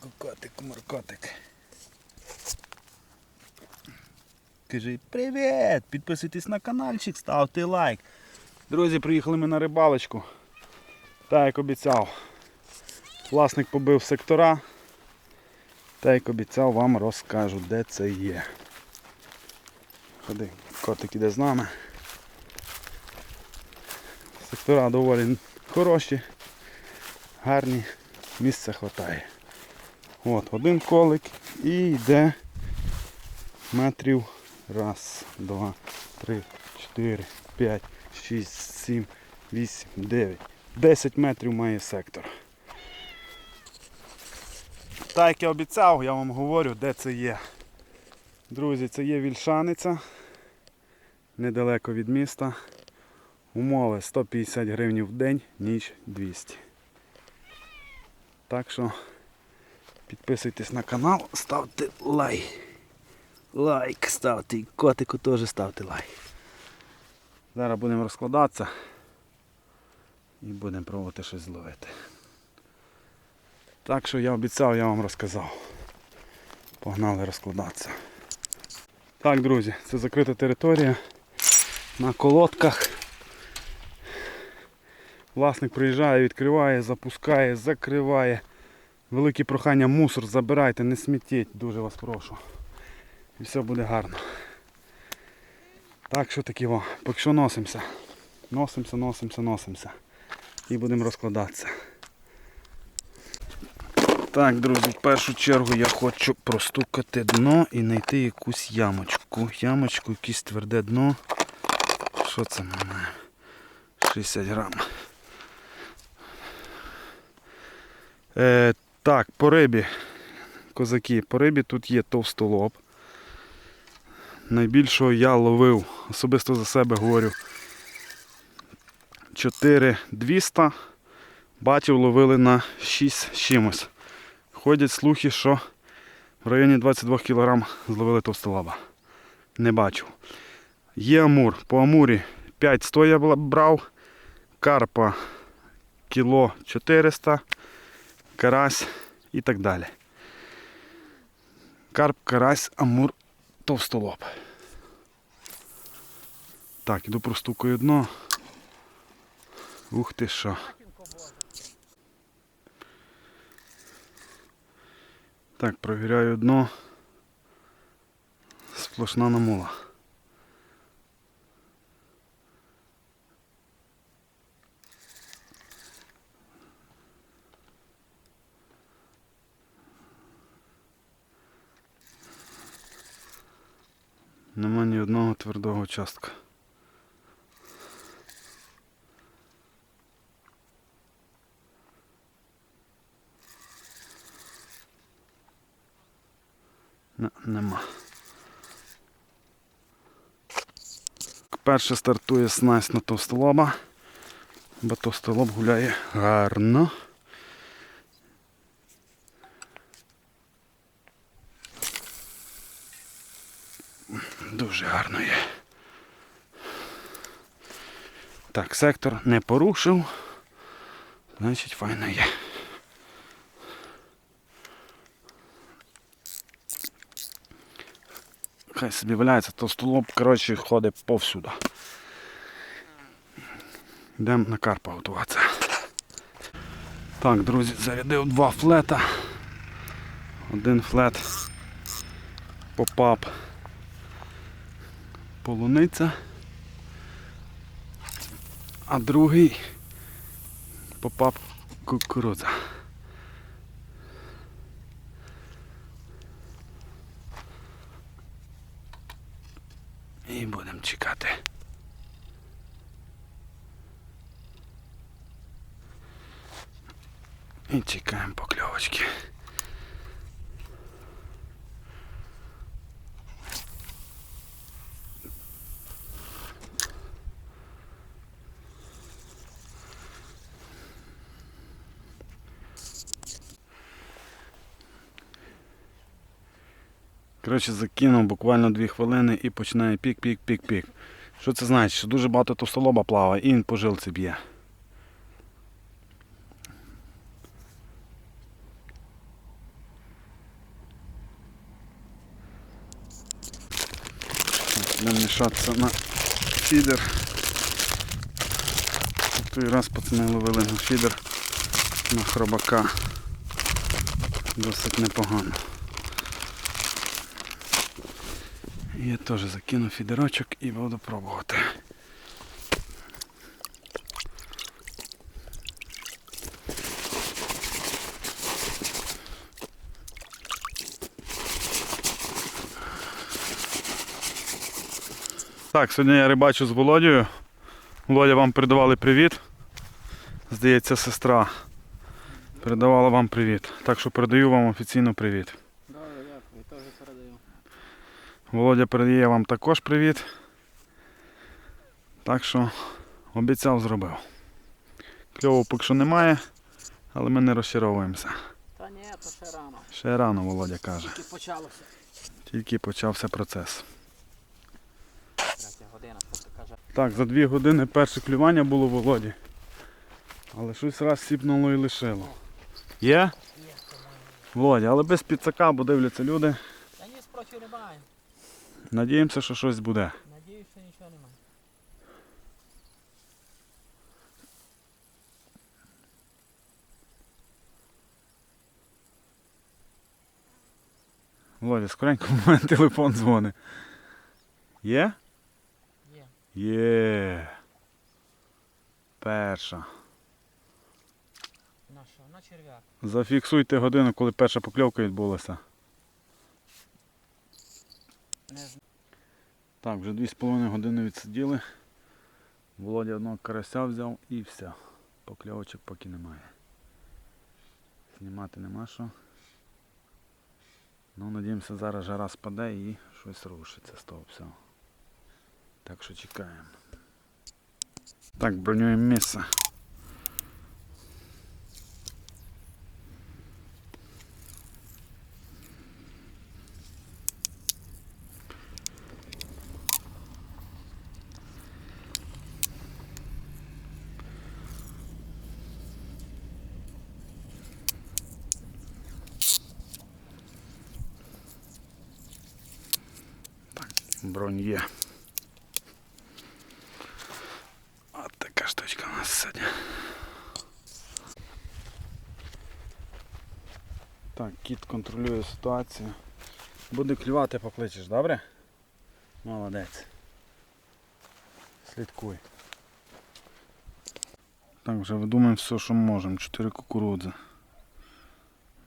Котику, моркотик. Кажи привіт! Підписуйтесь на каналчик, ставте лайк. Друзі, приїхали ми на рибалочку. Так як обіцяв. Власник побив сектора. Та як обіцяв, вам розкажу, де це є. Ходи, котик іде з нами. Сектора доволі хороші, гарні, місця вистачає. От, один колик і йде метрів. Раз, два, три, чотири, п'ять, шість, сім, вісім, дев'ять. Десять метрів має сектор. Так як я обіцяв, я вам говорю, де це є. Друзі, це є вільшаниця. Недалеко від міста. Умови 150 гривень в день, ніч 200. Так що підписуйтесь на канал, ставте лайк. Лайк ставте і котику теж ставте лайк. Зараз будемо розкладатися і будемо пробувати щось зловити. Так що я обіцяв, я вам розказав. Погнали розкладатися. Так, друзі, це закрита територія. На колодках. Власник приїжджає, відкриває, запускає, закриває. Велике прохання мусор забирайте, не смітіть, дуже вас прошу. І все буде гарно. Так що такі во, поки що носимося. Носимося, носимося, носимося. І будемо розкладатися. Так, друзі, в першу чергу я хочу простукати дно і знайти якусь ямочку. Ямочку, якесь тверде дно. Що це маємо? 60 грам. Е, так, по рибі, козаки, по рибі тут є товстолоб. Найбільшого я ловив, особисто за себе говорю. 4200. Бачив, ловили на 6 з чимось. Ходять слухи, що в районі 22 кг зловили товстолоба. Не бачив. Є амур. По амурі 500 я брав. Карпа кіло 400, карась і так далі. Карп, карась, амур, товстолоб. Так, іду простукаю дно. Ух ти що. Так, провіряю дно. Сплошна намула. Нема ні одного твердого частка. Не, нема. Перше стартує снасть на товстолоба, бо товстолоб гуляє гарно. Дуже гарно є. Так, сектор не порушив. Значить, файно є. Хай собі валяється, то столоб, коротше, ходить повсюди. Йдемо на карпа готуватися. Так, друзі, зарядив два флета. Один флет попап полуниця, а другий попап кукурудза. І будемо чекати. І чекаємо покльовочки. Коротше, закинув буквально дві хвилини і починає пік-пік-пік-пік. Що це значить? Що дуже багато товстолоба плаває і він по жилці б'є. Будемо на фідер. Той раз пацани ловили на фідер на хробака. Досить непогано. Я теж закину фідерочок і буду пробувати. Так, сьогодні я рибачу з Володією. Володя вам передавали привіт. Здається, сестра передавала вам привіт. Так що передаю вам офіційно привіт. Добре, дякую, теж передаю. Володя передає вам також привіт. Так що обіцяв зробив. Кльово поки що немає, але ми не розчаровуємося. Та ні, то ще рано. Ще рано, Володя каже. Тільки почалося. Тільки почався процес. Третя година, каже. Так, за дві години перше клювання було в Володі. Але щось раз сіпнуло і лишило. Є? Є. Володя, але без підсака, бо дивляться люди. Та ні, спрочу рибаю. Надіємося, що щось буде. Надіюсь, що нічого немає. Володя, скоренько в мене телефон дзвонить. Є? Є. Є. Перша. На що? На черв'як. Зафіксуйте годину, коли перша покльовка відбулася. Не знаю. Так, вже 2,5 години відсиділи. Володя одного карася взяв і все. Покльовочок поки немає. Знімати нема що. Ну, надіємося, зараз жара спаде і щось рушиться з того всього. Так що чекаємо. Так, бронюємо місце. Бронь є. От така штучка у нас сьогодні. Так, кіт контролює ситуацію. Буде клювати, покличеш, добре? Молодець. Слідкуй. Так, вже видумаємо все, що можемо. Чотири кукурудзи.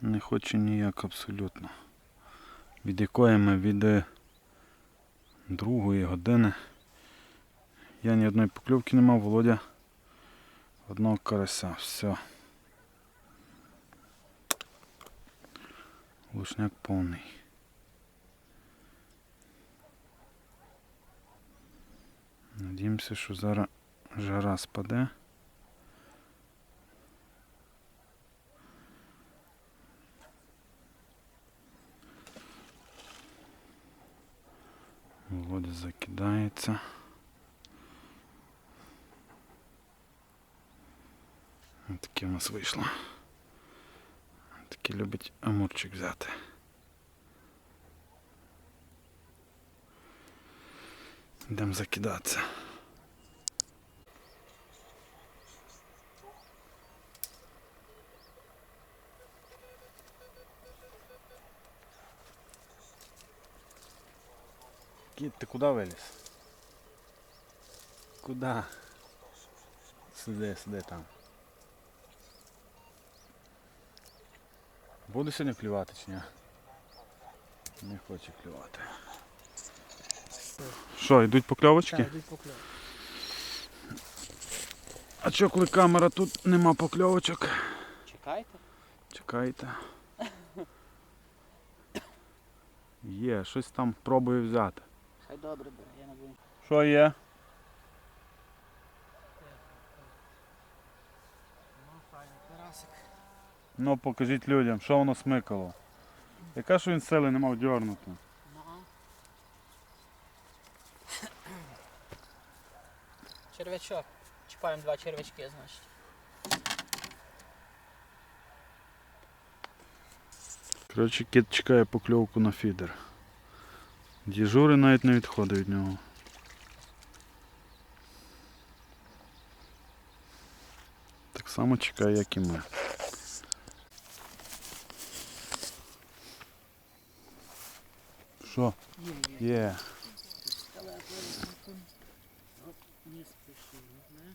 Не хочу ніяк абсолютно. Від якої ми від е, другої години. Я ні одної покльовки не мав, Володя одного карася. Все. Лушняк повний. Надіємося, що зараз жара спаде. Володя закидається. Ось Таке у нас вийшло. Таке любить амурчик взяти. Йдемо закидатися. Кіт, ти куди виліз? Куди? Сиди, сиди там. Буду сьогодні клювати чи ні? Не хоче клювати. Що, йдуть покльовочки? Так, йдуть покльов. А що, коли камера тут нема покльовочок? Чекайте. Чекайте. Є, щось там пробую взяти. Хай добре буде, я не буду. Що є? Ну, файний карасик. Ну покажіть людям, що воно смикало. Яка ж він сили не мав дьорнути? Ну. Черв'ячок. Чіпаємо два черв'ячки, значить. Коротше, кіт чекає покльовку на фідер. Діжури навіть не відходить від нього. Так само чекає, як і ми. Що? Є. Не спіши, не?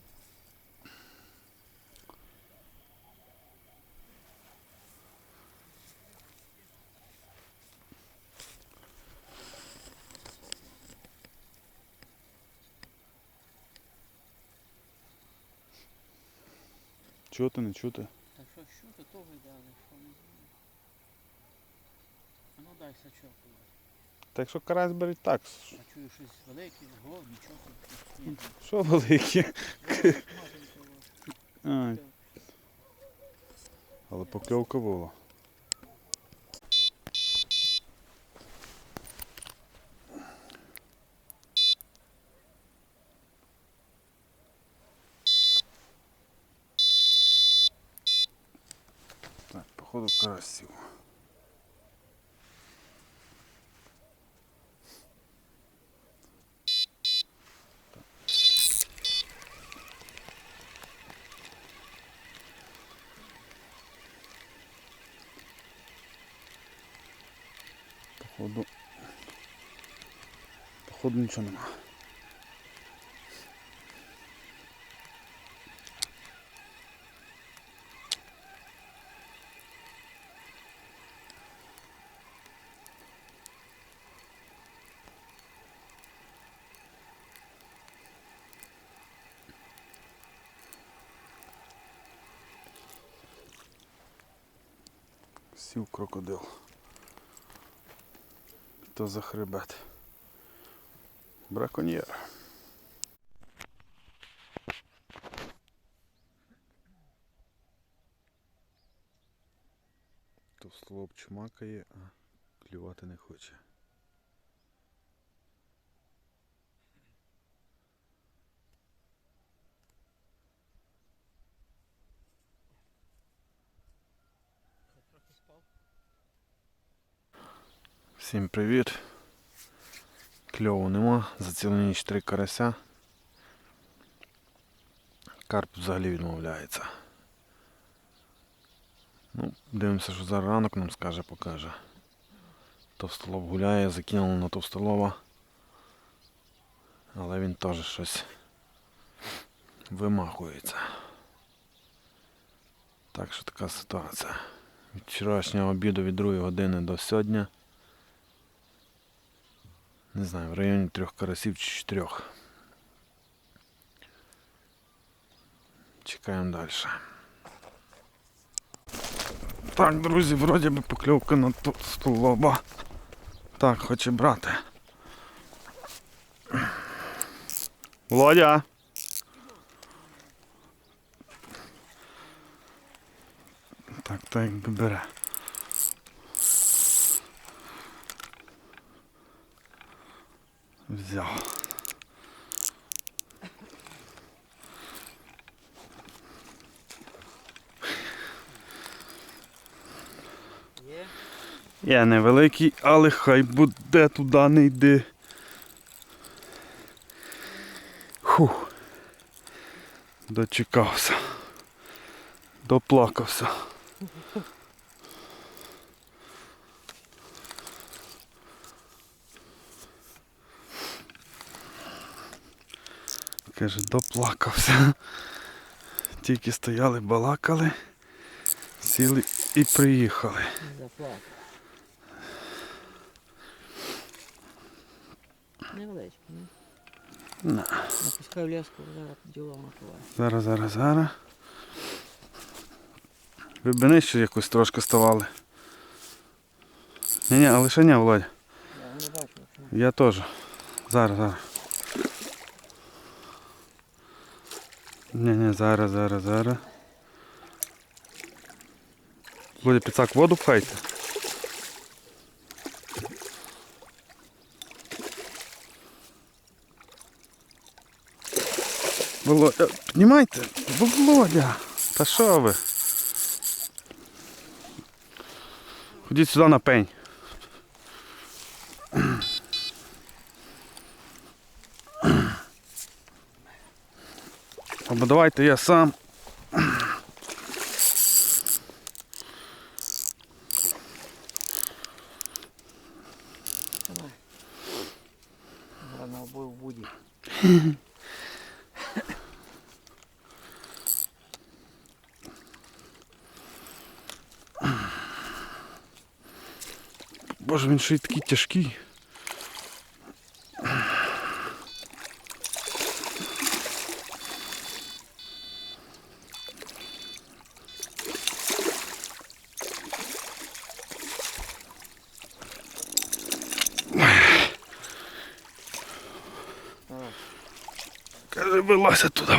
Чути, не чути? Та що, чути, то видали, що не. А ну дай сачок. Так якщо карась беріть так. А чую щось велике, го, нічого Що велике? Але покльовка була. Так, походу карасів. Походу. Походу нічого нема. Сів крокодил. То за хребет. Браконьєр. слоп чмакає, а клювати не хоче. Всім привіт. Кльову нема, за цілу три карася. Карп взагалі відмовляється. Ну, дивимося, що зараз ранок нам скаже, покаже. Товстолоб гуляє, закинули на товстолова. Але він теж щось вимахується. Так що така ситуація. Від вчорашнього обіду від 2 години до сьогодні. Не знаю, в районі трьох карасів чи чотирьох. Чекаємо далі. Так, друзі, вроді би покльовка на ту столоба. Так, хоче брати. Володя! Так, так якби бере. Взяв. Є. Я невеликий, але хай буде туди не йди. Фух. Дочекався. Доплакався. Каже, доплакався. Тільки стояли, балакали, сіли і приїхали. Заплакав. Невеличкий, ні? На. Напускай в леску, зараз діло накриває. Зараз, зараз, зараз. Ви б нижче якось трошки ставали. Ні, ні, а лише ні, Володя. Я не бачу. Я теж. Зараз, зараз. Ні, ні, зараз, зараз, зараз. Володя, підсак воду пхайте. Володя, піднімайте. Володя. Та що ви? Ходіть сюди на пень. Давайте я сам. Рано бой в буді. Боже, він ще й такий тяжкий. Каже, вилазь туди.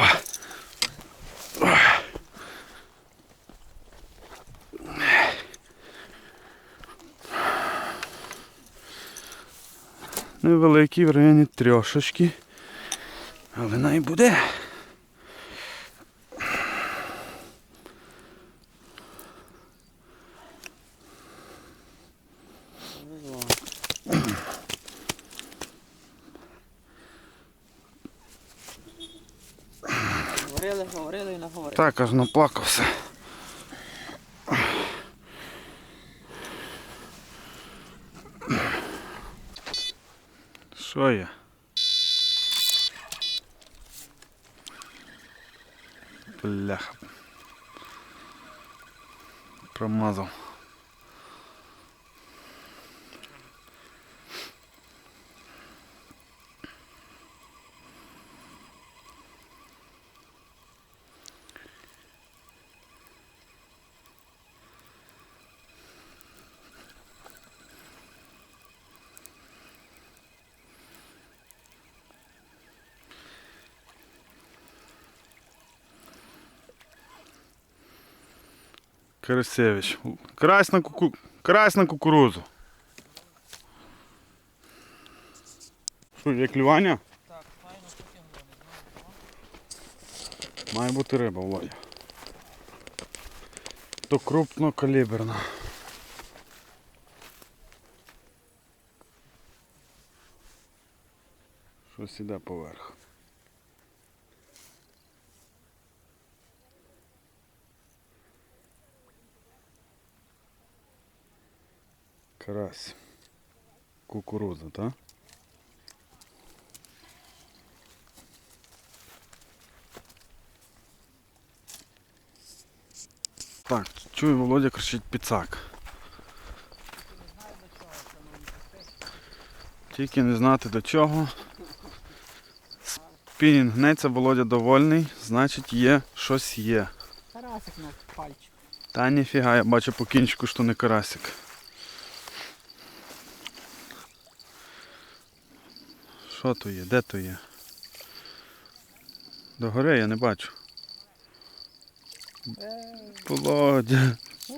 Невеликий в районі трьошечки. Але най буде. Говорили, говорили і наговорили. Так, аж наплакався. Що є? Бляха. Промазав. Карасевич. Карась на, куку... Карась на кукурузу. Що, є клювання? Так, файно потягнули. Має бути риба, Володя. То крупнокаліберна. Щось іде поверх. Карась. Кукуруза, так? Так, чую, Володя кричить піцак. Тільки не знати до чого. Спінінг гнеться, Володя довольний, значить є щось є. Карасик на пальчик. Та ніфіга, я бачу по кінчику, що не карасик. Що то є? Де то є? Догори я не бачу. Володя.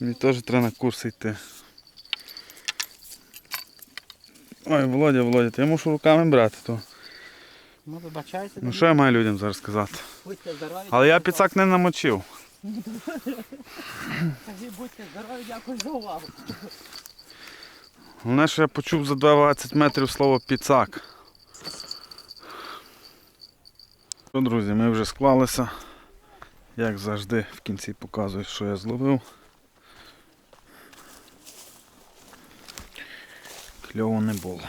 Мені теж треба на курси йти. Ой, Володя, Володя, то я мушу руками брати то. Ну вибачайте. Ну що я маю людям зараз сказати? Будьте здорові. Але я піцак не намочив. Кажи, будьте здорові, дякую за увагу. Головне, що я почув за 20 метрів слово піцак. Що, друзі, ми вже склалися. Як завжди в кінці показую, що я зловив. Кльово не було.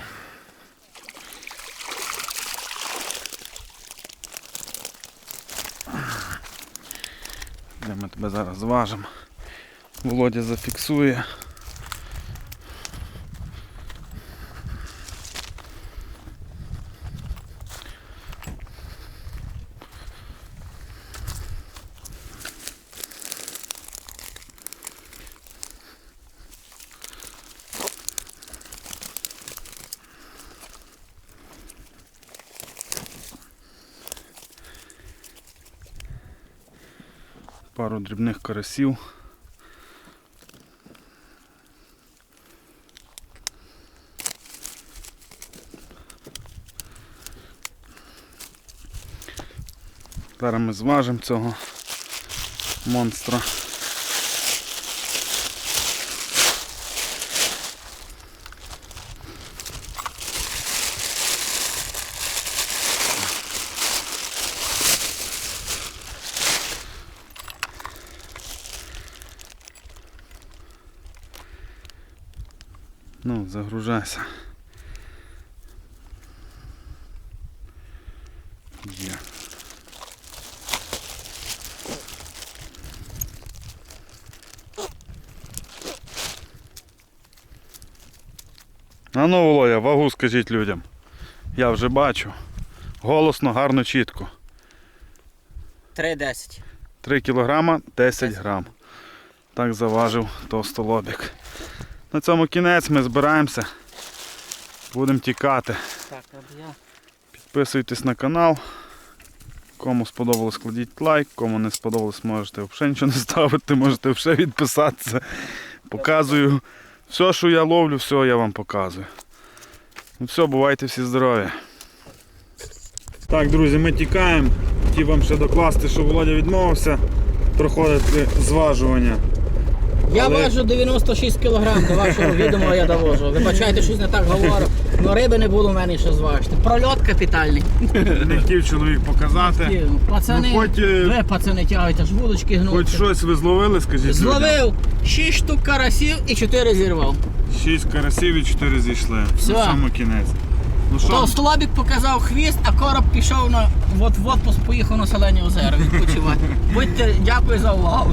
Де ми тебе зараз зважимо. Володя зафіксує. Дрібних карасів. Зараз ми зважимо цього монстра. Ну, загружайся. Є. А ну, Володя, вагу скажіть людям. Я вже бачу. Голосно, гарно, чітко. 3,10. 3 кілограма 10 грам. Так заважив товстолобік. На цьому кінець ми збираємося. Будемо тікати. Так, я. Підписуйтесь на канал. Кому сподобалось, кладіть лайк, кому не сподобалось, можете взагалі нічого не ставити, можете взагалі відписатися. Показую. Все, що я ловлю, все я вам показую. Ну все, бувайте всі здорові. Так, друзі, ми тікаємо. Хотів вам ще докласти, що Володя відмовився проходити зважування. Я Але- важу 96 кг, до вашого відома я довожу. Вибачайте, щось не так говорю. Ну риби не було в мене ще зважити. Прольот капітальний. Не хотів чоловік показати. Пацани, Ну, хоч, е, ви пацани тягайте, аж вудочки гнуть. Хоч щось ви зловили, скажіть. людям? Зловив 6 штук карасів і 4 зірвав. Шість карасів і чотири зійшли. Все. На саме кінець. Ну що, Толстолобік показав хвіст, а короб пішов на от в отпуск, поїхав на Селені озеро відпочивати. Будьте, дякую за увагу.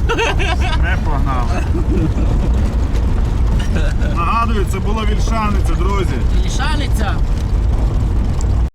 не погнали. Нагадую, це була вільшаниця, друзі. Лішаниця